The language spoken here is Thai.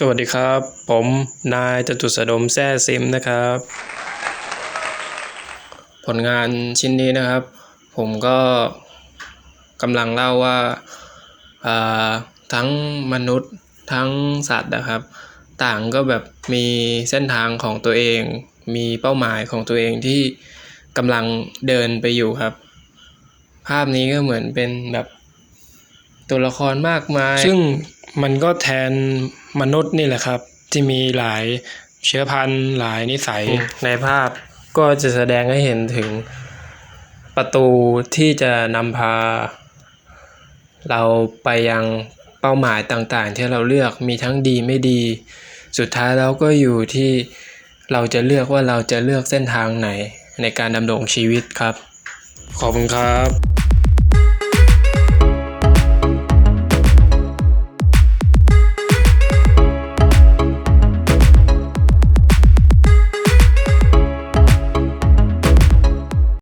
สวัสดีครับ ผมนายจตุสดมแซ่ซิมนะครับ ผลงานชิ้นนี้นะครับ ผมก็กำลังเล่าว่าาทั้งมนุษย์ทั้งสัตว์นะครับ ต่างก็แบบมีเส้นทางของตัวเอง มีเป้าหมายของตัวเองที่กำลังเดินไปอยู่ครับ ภาพนี้ก็เหมือนเป็นแบบตัวละครมากมาย ซึ่ง มันก็แทนมนุษย์นี่แหละครับ ที่มีหลายเชื้อพันธุ์หลายนิสัยในภาพก็จะแสดงให้เห็นถึงประตูที่จะนำพา เราไปยังเป้าหมายต่างๆ ที่เราเลือกมีทั้งดีไม่ดี สุดท้ายแล้วก็อยู่ที่เราจะเลือกว่าเราจะเลือกเส้นทางไหนในการดำรงชีวิตครับ ขอบคุณครับ